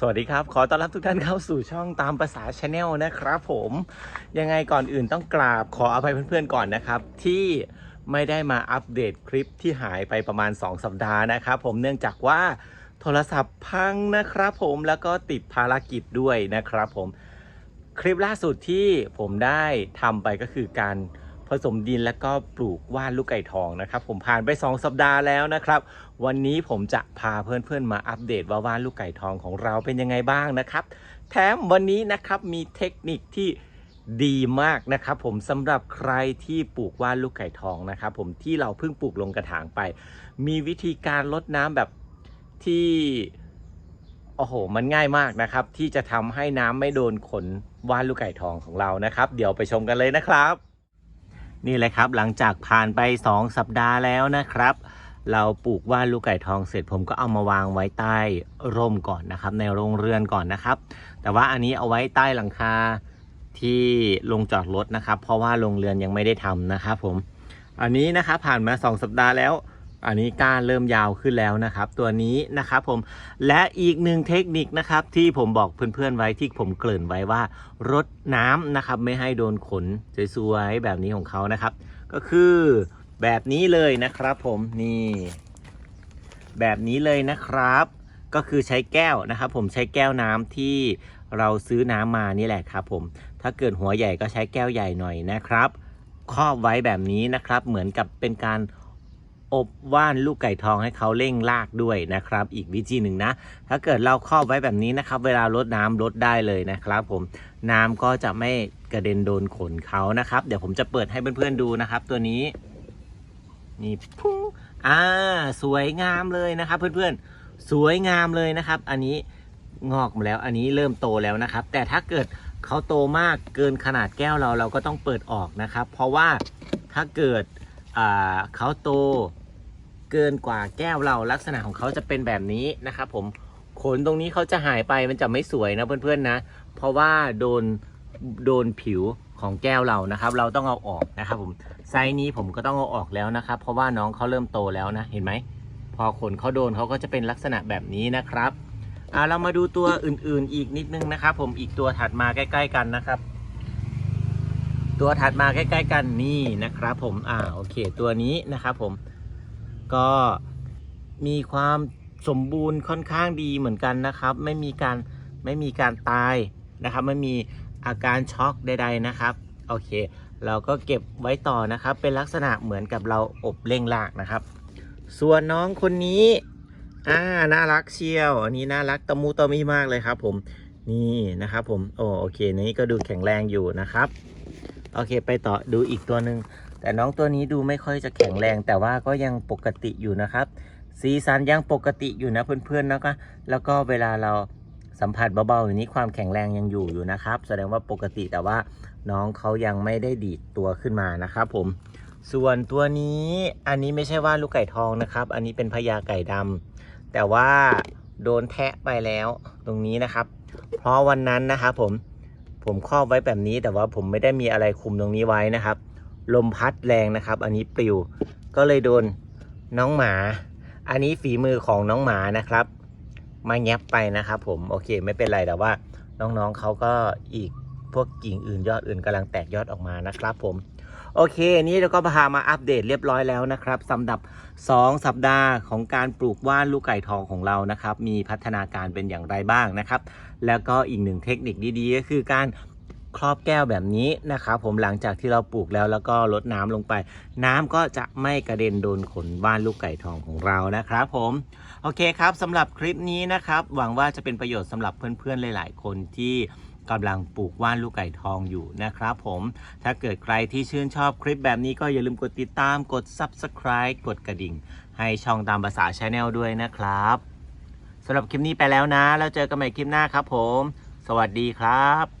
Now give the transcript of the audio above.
สวัสดีครับ ขอต้อนรับทุกท่านเข้าสู่ช่องตามภาษาชาแนลนะครับผมยังไงก่อนอื่นต้องกราบขออภัยเพื่อนๆก่อนนะครับ ที่ไม่ได้มาอัปเดตคลิปที่หายไปประมาณ 2 สัปดาห์นะครับผมเนื่องจากว่าโทรศัพท์พังนะครับผมแล้วก็ติดภารกิจด้วยนะครับผมคลิปล่าสุดที่ผมได้ทำไปก็คือการ ผสมดินแล้วก็ปลูกว่านลูกไก่ทองนะครับ ผมผ่านไป 2 สัปดาห์แล้วนะครับ วันนี้ผมจะพาเพื่อนๆมาอัปเดตว่าว่านลูกไก่ทองของเราเป็นยังไงบ้างนะครับ แถมวันนี้นะครับมีเทคนิคที่ดีมากนะครับผมสำหรับใครที่ปลูกว่านลูกไก่ทองนะครับ ผมที่เราเพิ่งปลูกลงกระถางไป มีวิธีการลดน้ำแบบที่โอ้โห มันง่ายมากนะครับ ที่จะทำให้น้ำไม่โดนขนว่านลูกไก่ทองของเรานะครับ เดี๋ยวไปชมกันเลยนะครับ นี่เลยครับหลังจากผ่านไป 2 สัปดาห์แล้วนะครับ เราปลูกว่านลูกไก่ทองเสร็จผมก็เอามาวางไว้ใต้ร่มก่อนนะครับ ในโรงเรือนก่อนนะครับ แต่ว่าอันนี้เอาไว้ใต้หลังคาที่ลงจอดรถนะครับ เพราะว่าโรงเรือนยังไม่ได้ทำนะครับผมอันนี้นะครับผ่านมา 2 สัปดาห์แล้ว อันนี้ก้านเริ่มยาวขึ้นแล้วนะครับ ตัวนี้นะครับผมและอีกหนึ่งเทคนิคนะครับที่ผมบอกเพื่อนๆไว้ที่ผมเกริ่นไว้ว่ารดน้ำนะครับไม่ให้โดนขนสวยๆแบบนี้ของเขานะครับ ก็คือแบบนี้เลยนะครับผมนี่แบบนี้เลยนะครับ ก็คือใช้แก้วนะครับผมใช้แก้วน้ำที่เราซื้อน้ำมานี่แหละครับผมถ้าเกิดหัวใหญ่ก็ใช้แก้วใหญ่หน่อยนะครับครอบไว้แบบนี้นะครับ เหมือนกับเป็นการ อบว่านลูกไก่ทองให้เขาเร่งรากด้วยนะครับ อีกวิธีหนึ่งนะ ถ้าเกิดเราครอบไว้แบบนี้นะครับ เวลารดน้ำรดได้เลยนะครับ ผมน้ำก็จะไม่กระเด็นโดนขนเขานะครับ เดี๋ยวผมจะเปิดให้เพื่อนๆดูนะครับ ตัวนี้นี่พุ่งอ่าสวยงามเลยนะครับ เพื่อนๆ สวยงามเลยนะครับ อันนี้งอกมาแล้วอันนี้เริ่มโตแล้วนะครับ แต่ถ้าเกิดเขาโตมากเกินขนาดแก้วเราเราก็ต้องเปิดออกนะครับ เพราะว่าถ้าเกิด เขาโตเกินกว่าแก้วเราลักษณะของเขาจะเป็นแบบนี้นะครับผมขนตรงนี้เขาจะหายไปมันจะไม่สวยนะเพื่อนๆนะ เพราะว่าโดนโดนผิวของแก้วเรานะครับ เราต้องเอาออกนะครับผมไซส์นี้ผมก็ต้องเอาออกแล้วนะครับ เพราะว่าน้องเขาเริ่มโตแล้วนะเห็นไหมพอขนเขาโดนเขาก็จะเป็นลักษณะแบบนี้นะครับอ่าเรามาดูตัวอื่นๆ อีกนิดนึงนะครับ ผมอีกตัวถัดมาใกล้ ๆ กันนะครับ ตัวถัดมาใกล้ ๆ กันนี่นะครับผมอ่าโอเค ตัวนี้นะครับผมก็มีความสมบูรณ์ค่อนข้างดีเหมือนกันนะครับ ไม่มีการไม่มีการตายนะครับ ไม่มีอาการช็อกใด ๆนะครับโอเค เราก็เก็บไว้ต่อนะครับ เป็นลักษณะเหมือนกับเราอบเร่งรากนะครับ ส่วนน้องคนนี้อ่าน่ารักเชียว อันนี้น่ารักตะมูตะมีมากเลยครับ ผมนี่นะครับ ผมโอ้โอเคนี่ก็ดูแข็งแรงอยู่นะครับ โอเคไปต่อดูอีกตัวหนึ่งแต่น้องตัวนี้ดูไม่ค่อยจะแข็งแรง แต่ว่าก็ยังปกติอยู่นะครับ สีสันยังปกติอยู่นะเพื่อนๆนะคะแล้วก็เวลาเราสัมผัสเบาๆอย่างนี้ความแข็งแรงยังอยู่อยู่นะครับ แสดงว่าปกติแต่ว่าน้องเขายังไม่ได้ดีดตัวขึ้นมานะครับผมส่วนตัวนี้อันนี้ไม่ใช่ว่าลูกไก่ทองนะครับ อันนี้เป็นพญาไก่ดำแต่ว่าโดนแทะไปแล้วตรงนี้นะครับ เพราะวันนั้นนะครับผม ผมครอบไว้แบบนี้ แต่ว่าผมไม่ได้มีอะไรคุมตรงนี้ไว้นะครับ ลมพัดแรงนะครับ อันนี้ปลิว ก็เลยโดนน้องหมา อันนี้ฝีมือของน้องหมานะครับ มาแงบไปนะครับผมโอเคไม่เป็นไรแต่ว่าน้องๆเขาก็อีกพวกกิ่งอื่นยอดอื่นกำลังแตกยอดออกมานะครับผม โอเค นี้เราก็พามาอัปเดตเรียบร้อยแล้วนะครับสำหรับ 2 สัปดาห์ของการปลูกว่านลูกไก่ทองของเรานะครับ มีพัฒนาการเป็นอย่างไรบ้างนะครับ แล้วก็อีกหนึ่งเทคนิคดีๆ ก็คือการครอบแก้วแบบนี้นะครับผมหลังจากที่เราปลูกแล้วแล้วก็ลดน้ำลงไป น้ำก็จะไม่กระเด็นโดนขนว่านลูกไก่ทองของเรานะครับผมโอเคครับสำหรับคลิปนี้นะครับ หวังว่าจะเป็นประโยชน์สำหรับเพื่อนๆหลาย ๆ คนที่ กำลังปลูกว่านลูกไก่ทองอยู่นะครับผมถ้าเกิดใครที่ชื่นชอบคลิปแบบนี้ก็อย่าลืมกดติดตามกด subscribe กดกระดิ่ง ให้ช่องตามภาษาชาแนลด้วยนะครับสำหรับคลิปนี้ไปแล้วนะ แล้วเจอกันใหม่คลิปหน้าครับผม สวัสดีครับ